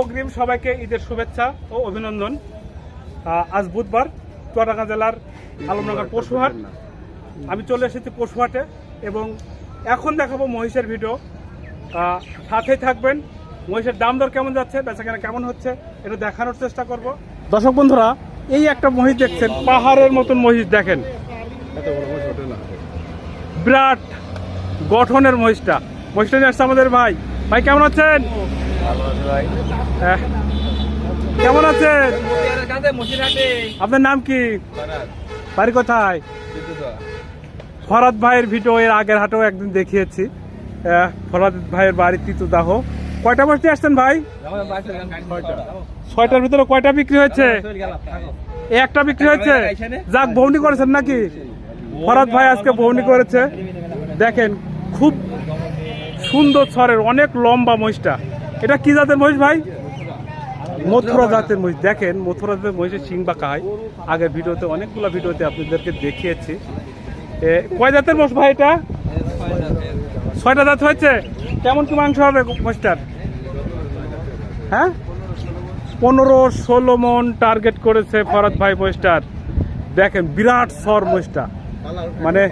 অগ্রিম সবাইকে ঈদের শুভেচ্ছা ও অভিনন্দন। আজ বুধবার চুয়াডাঙ্গা জেলার আলমনগর পশুহাট। আমি চলে এসেছি পশুহাটে এবং এখন দেখাবো মহিষের ভিডিও। সাথেই থাকবেন। মহিষের দাম দর কেমন যাচ্ছে বেচাকেনা কেমন হচ্ছে এটা দেখানোর চেষ্টা করব। দর্শক বন্ধুরা এই একটা মহিষ দেখছেন পাহাড়ের মতন মহিষ দেখেন। বিরাট গঠনের মহিষটা। মহিষটা নিয়ে আসছে আমাদের ভাই। ভাই কেমন আছেন? কেমন আছেন? আপনার নাম কি? বাড়ি কোথায়? ফরাদ ভাইয়ের ভিডিও এর আগের হাটেও একদিন দেখিয়েছি। ফরাদ ভাইয়ের বাড়ি তিতুদাহ। কয়টা বসতে আসছেন ভাই? ছয়টার ভিতরে কয়টা বিক্রি হয়েছে? একটা বিক্রি হয়েছে? যাক বৌনি করেছেন নাকি? ফরাদ ভাই আজকে বৌনি করেছে। দেখেন খুব সুন্দর স্বরের অনেক লম্বা মহিষটা। এটা কি জাতের মহিষ ভাই? মথুরা জাতের মহিষ। দেখেন মথুরা জাতের মহিষের সিং বা কাহাই আগের ভিডিওতে অনেকগুলো ভিডিওতে আপনাদেরকে দেখিয়েছি। কয় জাতের মোষ ভাই এটা? ছয়টা দাঁত হয়েছে? কেমন কি মাংস হবে মোষটার হ্যাঁ? পনেরো ষোলো মন টার্গেট করেছে ফরাদ ভাই মোষটার দেখেন বিরাট সর মোষটা মানে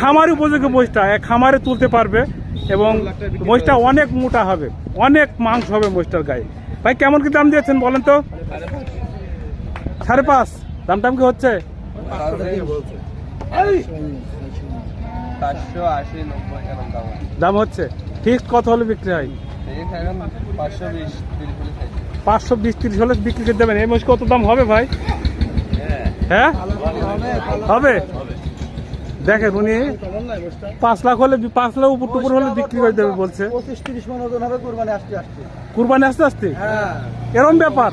খামার উপযোগী এক খামারে তুলতে পারবে। এবং মোষটা অনেক মোটা হবে, অনেক মাংস হবে মোষটার গায়ে। ভাই, কেমন কি দাম দিয়েছেন বলেন তো? সাড়ে পাঁচ। দাম টাম কি হচ্ছে? দাম হচ্ছে। ঠিক কত হলে বিক্রি হয়? পাঁচশো বিশ তিরিশ হলে বিক্রি করে দেবেন। এই মোষ কত দাম হবে ভাই? হ্যাঁ? হবে? দেখেন উনি পাঁচ লাখ হলে পাঁচ লাখ উপর টুপুর হলে বিক্রি করে দেবে বলছে। পঁচিশ তিরিশ মন ওজন হবে কোরবানি আসতে আসতে। কুরবানি আসতে আসতে? হ্যাঁ। এরম ব্যাপার?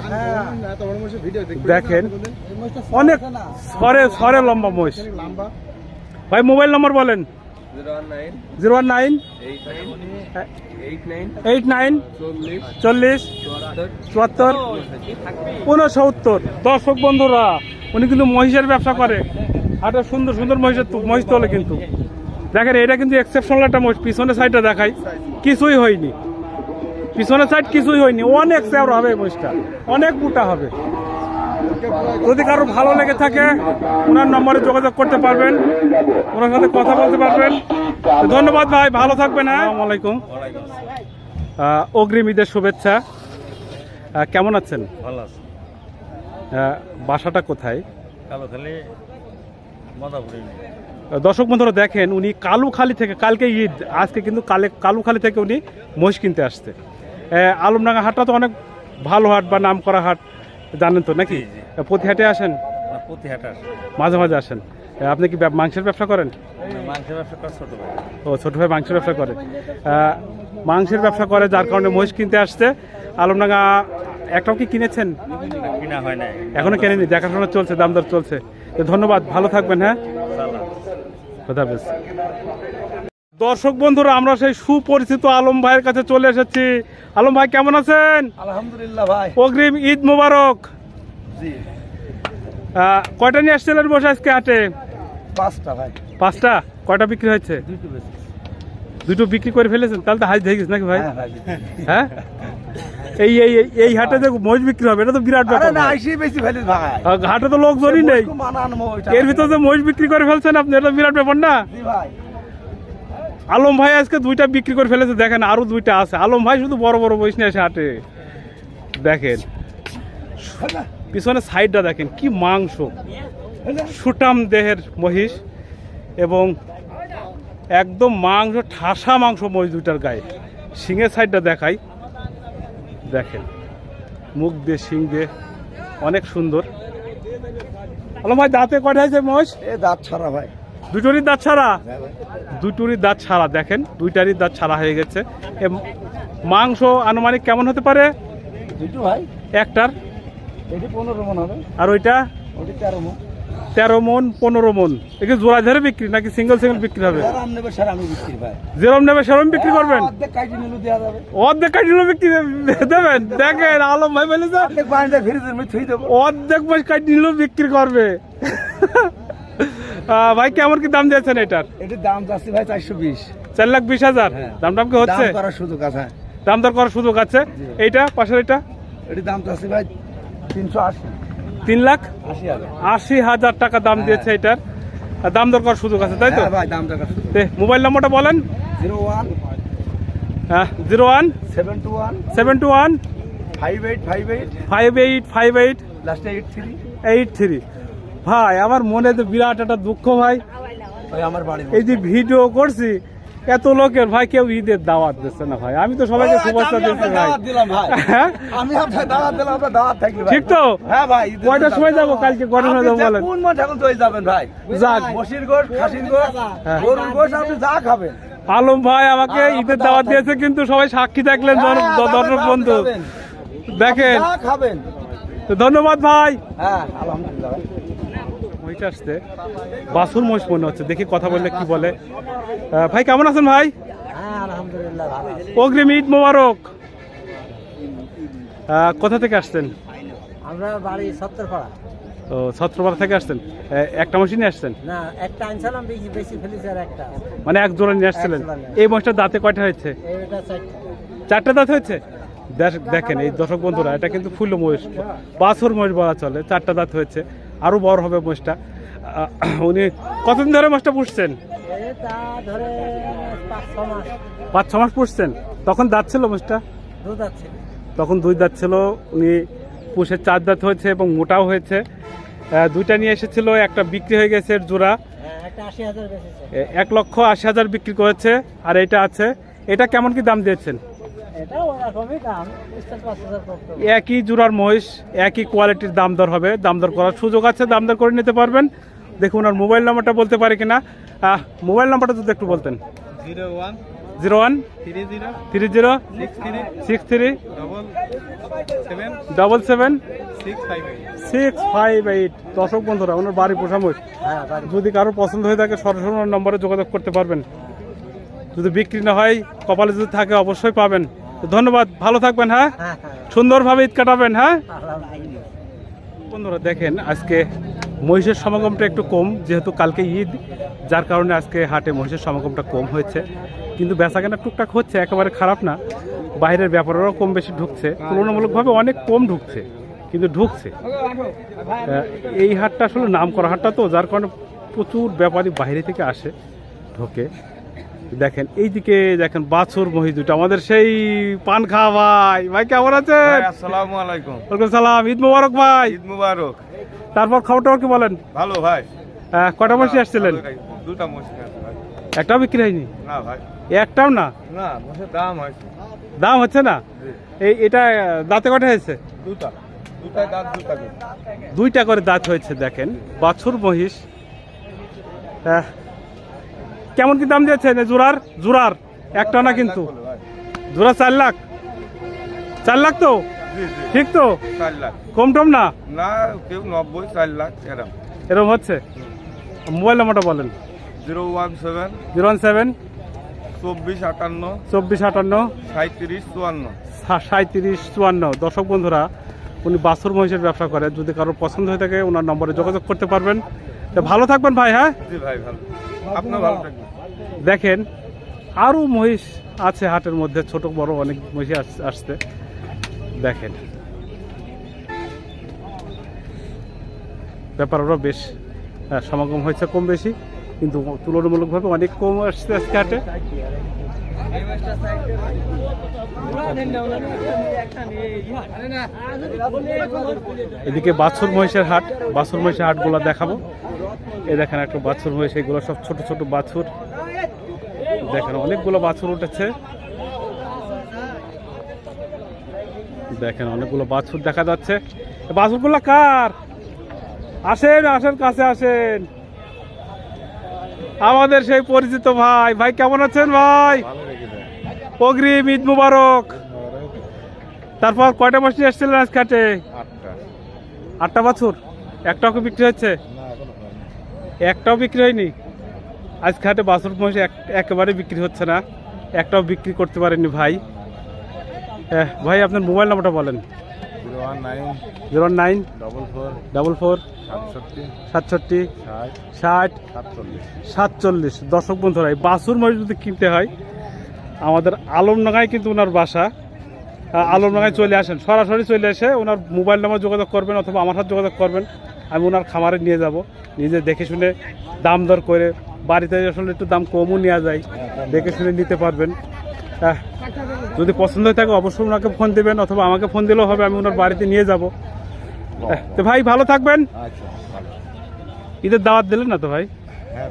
দেখেন। অনেক সরে সরে লম্বা মহিষ। ভাই মোবাইল নম্বর বলেন। Zero one nine eight nine চল্লিশ চুয়াত্তর উনসত্তর দর্শক বন্ধুরা উনি কিন্তু মহিষের ব্যবসা করে। হাটে সুন্দর সুন্দর মহিষের মহিষ তোলে কিন্তু। দেখেন এটা কিন্তু এক্সেপশনাল একটা মহিষ। পিছনের সাইডটা দেখাই। কিছুই হয়নি। পিছনের সাইড কিছুই হয়নি। অনেক চেওড়া হবে এই মহিষটা। অনেক মোটা হবে। যদি কারও ভালো লেগে থাকে ওনার নম্বরে যোগাযোগ করতে পারবেন ওনার সাথে কথা বলতে পারবেন। ধন্যবাদ ভাই ভালো থাকবেন হ্যাঁ? আলাইকুম। অগ্রিম ঈদের শুভেচ্ছা। কেমন আছেন? ভালো আছে। আহ, বাসাটা কোথায়? দর্শক বন্ধুরা দেখেন উনি কালুখালী থেকে কালকে ঈদ আজকে কিন্তু কালে কালুখালী থেকে উনি মহিষ কিনতে আসছে। আহ, আলমডাঙ্গা হাটটা তো অনেক ভালো হাট বা নাম করা হাট। জানেন তো নাকি? জি, জি। আহ, প্রতি হাটে আসেন মাঝে মাঝে আসেন। আপনি কি মাংসের ব্যবসা করেন? মাংসের ব্যবসা করা ছোট ভাই। ও ছোট ভাই মাংসের ব্যবসা করে। মাংসের ব্যবসা করে যার কারণে মহিষ কিনতে আসছে। আলমডাঙ্গা একটাও কি কিনেছেন? কিনা হয় নাই। এখনও কেনেনি? দেখাশোনা চলছে দাম দর চলছে। ধন্যবাদ ভালো থাকবেন হ্যাঁ? দর্শক বন্ধুরা আমরা সেই সুপরিচিত আলম ভাইয়ের কাছে চলে এসেছি। আলম ভাই কেমন আছেন? আলহামদুলিল্লাহ ভাই। অগ্রিম ঈদ মোবারক। কয়টা নিয়ে আসছিলেন বসে আজকে হাটে? পাঁচটা ভাই। পাঁচটা? কয়টা বিক্রি হয়েছে? দুটো বিক্রি করে ফেলেছেন? তাহলে তো হাজ হয়ে গেছে নাকি ভাই? হ্যাঁ হ্যাঁ? এই এই এই- হাটে যে মহিষ বিক্রি হবে এটা তো বিরাট ব্যাপার না আইসি বেশি ফেলিস ভাই। হাটে তো লোকজনই নেই। এর ভিতরে যে মহিষ বিক্রি করে ফেলছেন আপনি এটা বিরাট ব্যাপার না? জি ভাই। আলম ভাই আজকে দুইটা বিক্রি করে ফেলেছে, দেখেন আরও দুইটা আছে। আলম ভাই শুধু বড় বড় বয়স নিয়ে হাটে। দেখেন, পিছনে সাইডটা দেখেন, কি মাংস। সুটাম দেহের মহিষ এবং একদম মাংস, ঠাসা মাংস মহিষ দুইটার গায়ে। শিঙের সাইডটা দেখাই। দেখেন, মুখ দিয়ে শিং দিয়ে অনেক সুন্দর। আলম ভাই, দাঁতে কয়টা হয়েছে মহিষ? এ দাঁত ছাড়া ভাই। দুটোরই দাঁত ছাড়া? হ্যাঁ। দুটোরই দাঁত ছাড়া দেখেন দুইটারই দাঁত ছাড়া হয়ে গেছে। মাংস আনুমানিক কেমন হতে পারে? দুটো ভাই। একটার? আর ওইটা? তেরো মন। পনেরো মন। একে জোড়া ধরে বিক্রি নাকি সিঙ্গেল সিঙ্গেল বিক্রি হবে? যেরম নেবে সেরম বিক্রি করবেন? অর্ধেক কাটি নিলু দেওয়া যাবে। অর্ধেক কাটিলো বিক্রি দেবেন? দেখেন আলম ভাই বলেছে অর্ধেক পানিটা ফ্রিজের মধ্যে থুই দেবো। অর্ধেক মাস কাটি নিলেও বিক্রি করবে। ভাই কেমন কি দাম দিয়েছেন এটার? এটির দাম যাচ্ছে ভাই চারশো বিশ। চার লাখ বিশ হাজার? দাম দাম কি হচ্ছে? দাম করার সুযোগ আছে। দাম দর করার সুযোগ আছে? এইটা পাশের এটা এটির দাম চাচ্ছি ভাই তিনশো আশি। তিন লাখ? আশি হাজার। টাকা দাম দিয়েছে এটার। দাম দর করার সুযোগ আছে তাই তো? হ্যাঁ মোবাইল নম্বরটা বলেন। Zero one. হ্যাঁ zero one. Seven two one. Seven two one. Five eight five eight. Five eight five eight. লাস্টে এইট থ্রি। Eight three. ভাই আমার মনে তো বিরাট একটা দুঃখ ভাই। আমার বাড়ি এই যে ভিডিও করছি এত লোকের ভাই কেউ ঈদের দাওয়াত দিচ্ছে না ভাই। আমি তো সবাইকে শুভেচ্ছা দিচ্ছি ভাই। হ্যাঁ? আমি আপনার দাওয়াত দিলাম আপনার দাওয়াত থাকলে ঠিক তো? হ্যাঁ ভাই কয়টার সময় যাব? কালকে সময় যাব বলেন। কোন মাঠে এখন তো যাবেন ভাই? যাক। মসির গোশ খাসির গোশ হ্যাঁ। গরুর গোশ আপনি যা খাবেন। আলম ভাই আমাকে হ্যাঁ, ঈদের দাওয়াত দিয়েছে কিন্তু সবাই সাক্ষী থাকলেন দর্শক বন্ধু। দেখেন। খাবেন। তো ধন্যবাদ ভাই। হ্যাঁ আলহামদুলিল্লাহ মহিটা আসছে। বাসুর মহিষ মনে হচ্ছে দেখি কথা বললে কি বলে। ভাই কেমন আছেন ভাই? হ্যাঁ অগ্রিম ঈদ মোবারক। কোথা থেকে আসছেন? আমরা বাড়ি সত্তরপাড়া ও ছত্রপাড়া থেকে আসছেন। একটা মেশিনে আসছেন? না একটা আনছিলাম বেশি বেশি ফেলেছি আর একটা মানে এক জোড়া নিয়ে আসছিলেন? নিয়ে এই মহিষটার দাঁতে কয়টা হয়েছে? চারটে। দাঁত হয়েছে? দেখ- দেখেন এই দর্শক বন্ধুরা এটা কিন্তু ফুল মহিষ। বাছর মহিষ বলা চলে চারটা দাঁত হয়েছে। আরও বড় হবে মহিষটা আহ, উনি কতদিন ধরে মহিষটা পুষছেন? ধরে পাঁচ ছ মাস। পুষছেন? তখন দাঁত ছিল আছে তখন দুই দাঁত ছিল উনি পুষে চার দাঁত হয়েছে এবং মোটাও হয়েছে। দুইটা নিয়ে এসেছিল একটা বিক্রি হয়ে গেছে জোড়া। হ্যাঁ এক লক্ষ আশি হাজার বিক্রি করেছে আর এটা আছে। এটা কেমন কি দাম দিয়েছেন? একই জোড়ার মহিষ একই কোয়ালিটির দাম দর হবে দাম দর করার সুযোগ আছে দাম দর করে নিতে পারবেন। দেখুন ওনার মোবাইল নাম্বারটা বলতে পারি কিনা। মোবাইল নাম্বারটা যদি একটু বলতেন। Zero one zero one three zero six three double seven double seven six five eight. দর্শক বন্ধুরা ওনার বাড়ি পোষা মহিষ হ্যাঁ বাড়ি যদি কারও পছন্দ হয়ে থাকে সরাসরি ওনার নম্বরে যোগাযোগ করতে পারবেন। যদি বিক্রি না হয় কপালে যদি থাকে অবশ্যই পাবেন। ধন্যবাদ ভালো থাকবেন হ্যাঁ? হ্যাঁ হ্যাঁ। সুন্দরভাবে ঈদ কাটাবেন হ্যাঁ? বন্ধুরা দেখেন আজকে মহিষের সমাগমটা একটু কম যেহেতু কালকে ঈদ যার কারণে আজকে হাটে মহিষের সমাগমটা কম হয়েছে। কিন্তু বেচাকেনা টুকটাক হচ্ছে একেবারে খারাপ না। বাইরের ব্যাপারেরও কম বেশি ঢুকছে তুলনামূলকভাবে অনেক কম ঢুকছে কিন্তু ঢুকছে। এই হাটটা আসলে নাম করা হাটটা তো যার কারণে প্রচুর ব্যাপারী বাইরে থেকে আসে ঢোকে। দেখেন এইদিকে দেখেন বাছুর মহিষ দুটো আমাদের সেই পান খাওয়া ভাই। ভাই কেমন আছেন? আসসালামু আলাইকুম। ওয়ালাইকুম সালাম ঈদ মোবারক ভাই। ঈদ মুবারক। তারপর খবর টবর কি বলেন? ভালো ভাই। আহ, কটা বসে আসছিলেন? দুটা মশলা একটাও বিক্রি হয়নি? না ভাই। একটাও না? না দাম হয়েছে। দাম হচ্ছে না? এই এটা দাঁতে কটা হয়েছে? দুটা। দুইটা করে দাঁত হয়েছে দেখেন। বাছুর মহিষ। আহ, কেমন কি দাম দিয়েছেন এই জোড়ার জোড়ার। একটা না কিন্তু। জোড়া চার লাখ। চার লাখ তো? ঠিক তো? চার লাখ। কম টম না? না কেউ নব্বই চার লাখ এরম। এরকম হচ্ছে? মোবাইল নাম্বারটা বলেন। Zero one seven. Zero one seven. চব্বিশ আটান্ন। চব্বিশ আটান্ন। সাঁত্রিশ চুয়ান্ন। সাঁত্রিশ চুয়ান্ন। দর্শক বন্ধুরা উনি বাছুর মহিষের ব্যবসা করে। যদি কারোর পছন্দ হয়ে থাকে ওনার নম্বরে যোগাযোগ করতে পারবেন। তো ভালো থাকবেন ভাই হ্যাঁ? ভাই ভালো। ভালো থাকবেন। দেখেন আরও মহিষ আছে হাটের মধ্যে ছোট বড় অনেক মহিষ আস- আসছে। দেখেন। ব্যাপারও বেশ সমাগম হয়েছে কম বেশি। কিন্তু তুলনামূলকভাবে অনেক কম আসছে আজকে হাটে। এদিকে বাছুর মহিষের হাট, বাছুর মহিষের হাটগুলো দেখাবো। এ দেখেন একটা বাছুর মহিষ এগুলো সব ছোট ছোট বাছুর। দেখেন, অনেকগুলো বাছুর উঠেছে। দেখেন, অনেকগুলো বাছুর দেখা যাচ্ছে। বাছুরগুলো কার? আসেন আসেন, কাছে আসেন। আমাদের সেই পরিচিত ভাই। ভাই কেমন আছেন ভাই? অগ্রিম ঈদ মুবারক। তারপর কয়টা মাস এসেছিলেন আজকে হাটে? আটটা বাছুর। একটাও বিক্রি হচ্ছে একটাও বিক্রি হয়নি। আজ খাটে বাছুর এক- একেবারে বিক্রি হচ্ছে না। একটাও বিক্রি করতে পারেননি ভাই। এহ, ভাই আপনার মোবাইল নাম্বারটা বলেন। জিরো নাইন ডবল ফোর সাতষট্টি। ষাট। সাতচল্লিশ। দর্শক বন্ধুরা এই বাছুর মহিষ যদি কিনতে হয় আমাদের আলমডাঙ্গায় কিন্তু ওনার বাসা। আলমডাঙ্গায় চলে আসেন। সরাসরি চলে এসে ওনার মোবাইল নাম্বার যোগাযোগ করবেন অথবা আমার সাথে যোগাযোগ করবেন। আমি ওনার খামারে নিয়ে যাব। নিজে দেখে শুনে দাম দর করে বাড়িতে আসলে একটু দাম কমও নেওয়া যায়। দেখে শুনে নিতে পারবেন। যদি পছন্দ হয়ে থাকে অবশ্যই ওনাকে ফোন দেবেন অথবা আমাকে ফোন দিলেও হবে আমি ওনার বাড়িতে নিয়ে যাব। তো ভাই ভালো থাকবেন। আচ্ছা ঈদের দাওয়াত দিলেন না তো ভাই? হ্যাঁ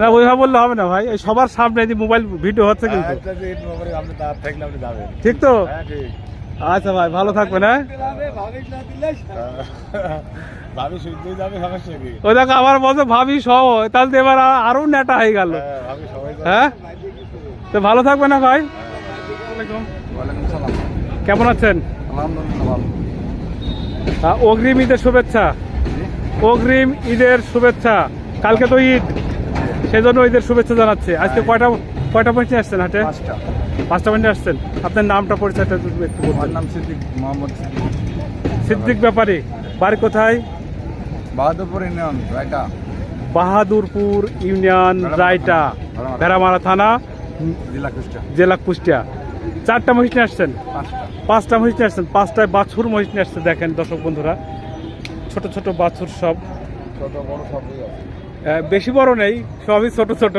না ওইভাবে বললে হবে না ভাই সবার সামনে যে মোবাইল ভিডিও হচ্ছে কিন্তু। আচ্ছা যাবেন। ঠিক তো? হ্যাঁ আচ্ছা ভাই ভালো থাকবেন হ্যাঁ। ওই দেখো আমার বলছে ভাবি সহ তাহলে তো এবার আরও নেটা হয়ে গেল। হ্যাঁ ভাবি সবাই যাবে হ্যাঁ তো ভালো থাকবে না ভাই? কেমন আছেন? আলহামদুলিল্লাহ ভালো। আহ, অগ্রিম ঈদের শুভেচ্ছা। অগ্রিম ঈদের শুভেচ্ছা। কালকে তো ঈদ। সেজন্য ঈদের শুভেচ্ছা জানাচ্ছি। আজকে কয়টা কয়টা পয়েন্টে আসছেন হাটে? পাঁচটা। পয়েন্টে আসছেন। আপনার নামটা পরিচয়টা যদি একটু আমার নাম সিদ্দিক মোহাম্মদ সিদ্দিক। সিদ্দিক ব্যাপারী। বাড়ি কোথায়? বাহাদুরপুর ইউনিয়ন রায়টা। বাহাদুরপুর ইউনিয়ন রায়টা। ভেড়ামারা থানা। জেলা কুষ্টিয়া। চারটা মহিষ নিয়ে আসছেন? পাঁচটা। মহিষ নিয়ে আসছেন। পাঁচটায় বাছুর মহিষ নিয়ে আসছে দেখেন দর্শক বন্ধুরা। ছোট ছোট বাছুর সব। বেশি বড় নেই সবই ছোট ছোট।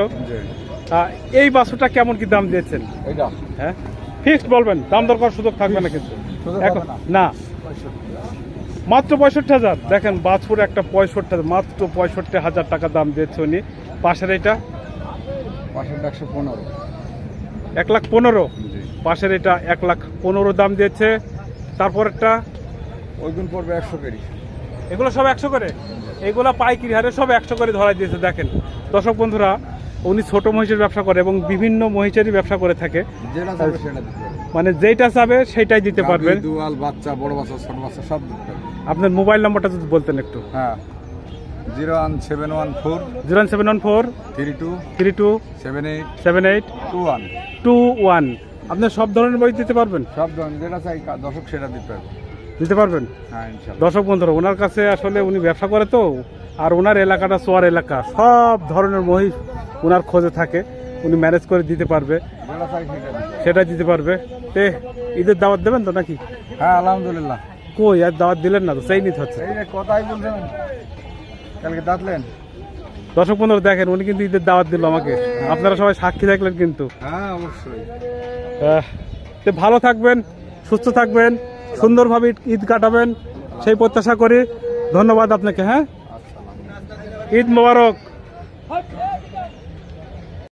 এই বাছুরটা কেমন কি দাম দিয়েছেন? হ্যাঁ? ফিক্সড বলবেন দাম দর করার সুযোগ থাকবে না কিন্তু। এখন- না? মাত্র পঁয়ষট্টি হাজার। দেখেন বাছুর একটা পঁয়ষট্টি হাজার মাত্র পঁয়ষট্টি হাজার টাকা দাম দিয়েছে উনি। পাশের এটা পাঁচশো একশো পনেরো। এক লাখ পনেরো। পাশের এটা এক লাখ পনেরো দাম দিয়েছে। তারপর একটা ওইগুন পড়বে একশো কেজি। এগুলো সব একশো করে? এগুলো পাইকারি হারে সব একশো করে ধরা দিয়েছে দেখেন। দর্শক বন্ধুরা উনি ছোট মহিষের ব্যবসা করে এবং বিভিন্ন মহিষেরই ব্যবসা করে থাকে। মানে যেটা চাবে সেটাই দিতে পারবেন। বাচ্চা বড় বাচ্চা ছোট বাচ্চা সব আপনার মোবাইল নাম্বারটা যদি বলতেন একটু। হ্যাঁ। Zero one seven one four zero seven one four three two three two seven eight seven eight two one two one আপনি সব ধরনের বই দিতে পারবেন? সব ধরনের যেটা চাই দর্শক সেটা দিতে পারবে। দিতে পারবেন? হ্যাঁ দর্শক বন্ধুরা ওনার কাছে আসলে উনি ব্যবসা করে তো আর ওনার এলাকাটা চোয়ার এলাকা। সব ধরনের মহিষ ওনার খোঁজে থাকে উনি ম্যানেজ করে দিতে পারবে। সেটা দিতে পারবে। তে ঈদের দাওয়াত দেবেন তো নাকি? হ্যাঁ আলহামদুলিল্লাহ। কই আর দাওয়াত দিলেন না তো সেই নিতে হচ্ছে। কথাই বলছেন। কালকে দাঁতলেন দর্শক বন্ধু দেখেন উনি কিন্তু ঈদের দাওয়াত দিল আমাকে। আপনারা সবাই সাক্ষী থাকলেন কিন্তু। হ্যাঁ অবশ্যই। তো ভালো থাকবেন সুস্থ থাকবেন সুন্দরভাবে ঈদ- ঈদ কাটাবেন সেই প্রত্যাশা করি। ধন্যবাদ আপনাকে হ্যাঁ? ঈদ মোবারক।